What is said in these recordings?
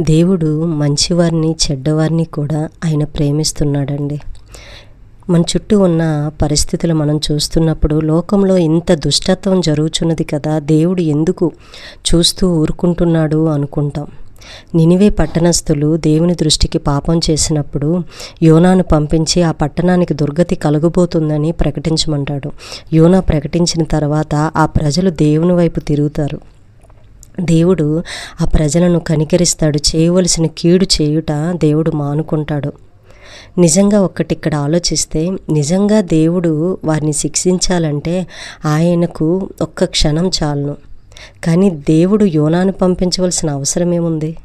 దేవుడు మంచివారిని చెడ్డవారిని కూడా ఆయన ప్రేమిస్తున్నాడండి. మన చుట్టూ ఉన్న పరిస్థితులు మనం చూస్తున్నప్పుడు లోకంలో ఇంత దుష్టత్వం జరుగుతున్నది కదా దేవుడు ఎందుకు చూస్తూ ఊరుకుంటున్నాడు అనుకుంటాం. నినివే పట్టణస్థులు దేవుని దృష్టికి పాపం చేసినప్పుడు యోనాను పంపించి ఆ పట్టణానికి దుర్గతి కలుగుబోతుందని ప్రకటించమంటాడు. యోనా ప్రకటించిన తర్వాత ఆ ప్రజలు దేవుని వైపు తిరుగుతారు. దేవుడు ఆ ప్రజలను కనికరిస్తాడు చేయవలసిన కీడు చేయుట దేవుడు మానుకుంటాడు. నిజంగా ఒక్కటి ఇక్కడ ఆలోచిస్తే నిజంగా దేవుడు వారిని శిక్షించాలంటే ఆయనకు ఒక్క క్షణం చాలును. కానీ దేవుడు యోనాను పంపించవలసిన అవసరం ఏముంది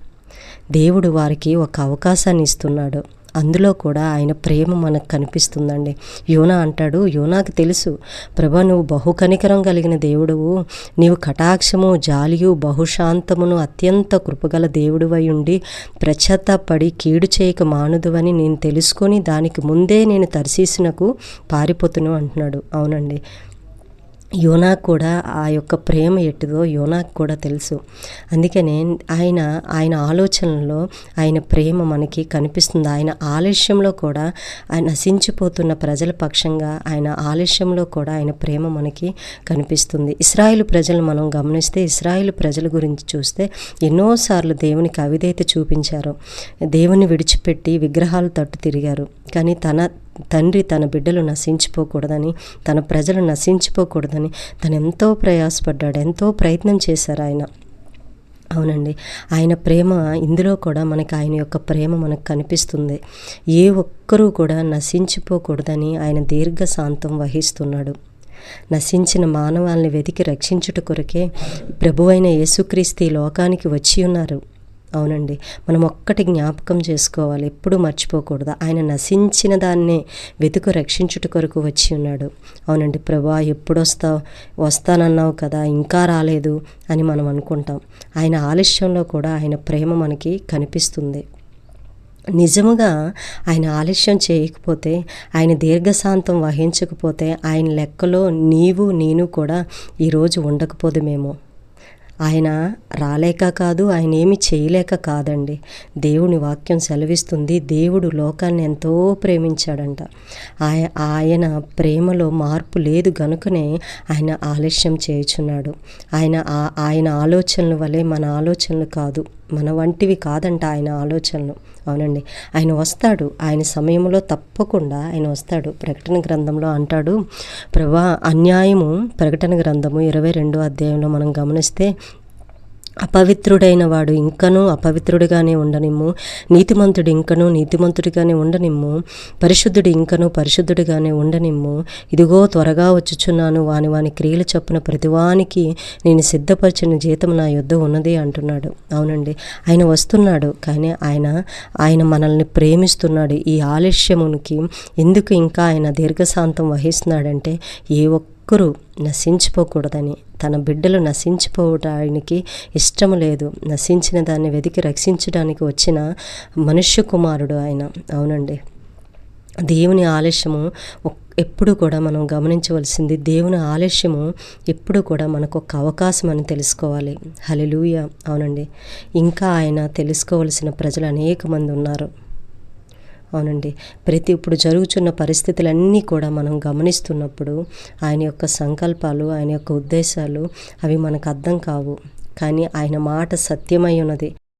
దేవుడు వారికి ఒక అవకాశాన్ని ఇస్తున్నాడు. అందులో కూడా ఆయన ప్రేమ మనకు కనిపిస్తుందండి. యోనా అంటాడు యోనాకు తెలుసు ప్రభా నువ్వు బహుకనికరం కలిగిన దేవుడువు. నీవు కటాక్షము జాలియు బహుశాంతమును అత్యంత కృపగల దేవుడువై ఉండి ప్రచత్తపడి కీడు చేయక మానుదువని నేను తెలుసుకొని దానికి ముందే నేను తర్శీసునకు పారిపోతును అంటున్నాడు. అవునండి. యోనాకు కూడా ఆ యొక్క ప్రేమ ఎట్టుదో యోనాకు కూడా తెలుసు. అందుకనే ఆయన ఆయన ఆలోచనలో ఆయన ప్రేమ మనకి కనిపిస్తుంది. ఆయన ఆలస్యంలో కూడా ఆయన నశించిపోతున్న ప్రజల పక్షంగా ఆయన ఆలస్యంలో కూడా ఆయన ప్రేమ మనకి కనిపిస్తుంది. ఇస్రాయిల్ ప్రజలు మనం గమనిస్తే ఇస్రాయిల్ ప్రజల గురించి చూస్తే ఎన్నోసార్లు దేవునికి అవిధేత చూపించారు. దేవుని విడిచిపెట్టి విగ్రహాలు తట్టు తిరిగారు. కానీ తన తండ్రి తన బిడ్డలు నశించిపోకూడదని తన ప్రజలు నశించిపోకూడదని తను ఎంతో ప్రయాసపడ్డాడు ఎంతో ప్రయత్నం చేశారు ఆయన. అవునండి. ఆయన ప్రేమ ఇందులో కూడా మనకి ఆయన యొక్క ప్రేమ మనకు కనిపిస్తుంది. ఏ ఒక్కరూ కూడా నశించిపోకూడదని ఆయన దీర్ఘశాంతం వహిస్తున్నాడు. నశించిన మానవాల్ని వెతికి రక్షించుట కొరకే ప్రభువైన యేసుక్రీస్తు లోకానికి వచ్చి ఉన్నారు. అవునండి. మనం ఒక్కటి జ్ఞాపకం చేసుకోవాలి. ఎప్పుడు మర్చిపోకూడదు. ఆయన నశించిన దాన్నే వెతుకు రక్షించుట కొరకు వచ్చి ఉన్నాడు. అవునండి. ప్రభా ఎప్పుడొస్తావు వస్తానన్నావు కదా ఇంకా రాలేదు అని మనం అనుకుంటాం. ఆయన ఆలస్యంలో కూడా ఆయన ప్రేమ మనకి కనిపిస్తుంది. నిజముగా ఆయన ఆలస్యం చేయకపోతే ఆయన దీర్ఘశాంతం వహించకపోతే ఆయన లెక్కలో నీవు నేను కూడా ఈరోజు ఉండకపోదుమేమో. ఆయన రాలేక కాదు ఆయన ఏమి చేయలేక కాదండి. దేవుని వాక్యం సెలవిస్తుంది దేవుడు లోకాన్ని ఎంతో ప్రేమించాడంట. ఆయ ఆయన ప్రేమలో మార్పు లేదు గనుకనే ఆయన ఆలస్యం చేయుచున్నాడు. ఆయన ఆయన ఆలోచనల వలె మన ఆలోచనలు కాదు. మన వంటివి కాదంట ఆయన ఆలోచనలు. అవునండి. ఆయన వస్తాడు. ఆయన సమయంలో తప్పకుండా ఆయన వస్తాడు. ప్రకటన గ్రంథంలో అంటాడు ప్రభా అన్యాయము ప్రకటన గ్రంథము ఇరవై రెండో అధ్యాయంలో మనం గమనిస్తే అపవిత్రుడైన వాడు ఇంకనూ అపవిత్రుడిగానే ఉండనిమ్ము. నీతిమంతుడు ఇంకనూ నీతిమంతుడిగానే ఉండనిమ్ము. పరిశుద్ధుడు ఇంకనూ పరిశుద్ధుడిగానే ఉండనిమ్ము. ఇదిగో త్వరగా వచ్చుచున్నాను. వాని వాని క్రియలు చొప్పున ప్రతివానికి నేను సిద్ధపరిచిన జీతం నా యుద్ధ ఉన్నది అంటున్నాడు. అవునండి. ఆయన వస్తున్నాడు. కానీ ఆయన ఆయన మనల్ని ప్రేమిస్తున్నాడు. ఈ ఆలస్యమునికి ఎందుకు ఇంకా ఆయన దీర్ఘశాంతం వహిస్తున్నాడంటే ఏ ఒక్కరూ నశించిపోకూడదని. తన బిడ్డలు నశించిపోవటానికి ఇష్టం లేదు. నశించిన దాన్ని వెతికి రక్షించడానికి వచ్చిన మనుష్య కుమారుడు ఆయన. అవునండి. దేవుని ఆలస్యము ఎప్పుడు కూడా మనం గమనించవలసింది దేవుని ఆలస్యము ఎప్పుడు కూడా మనకు ఒక అవకాశం అని తెలుసుకోవాలి. హలిలూయ అవునండి. ఇంకా ఆయన తెలుసుకోవలసిన ప్రజలు అనేక మంది ఉన్నారు. అవునండి ప్రతి ఇప్పుడు జరుగుతున్న పరిస్థితులన్నీ కూడా మనం గమనిస్తున్నప్పుడు ఆయన యొక్క సంకల్పాలు ఆయన యొక్క ఉద్దేశాలు అవి మనకు అర్థం కావు. కానీ ఆయన మాట సత్యమై ఉన్నది.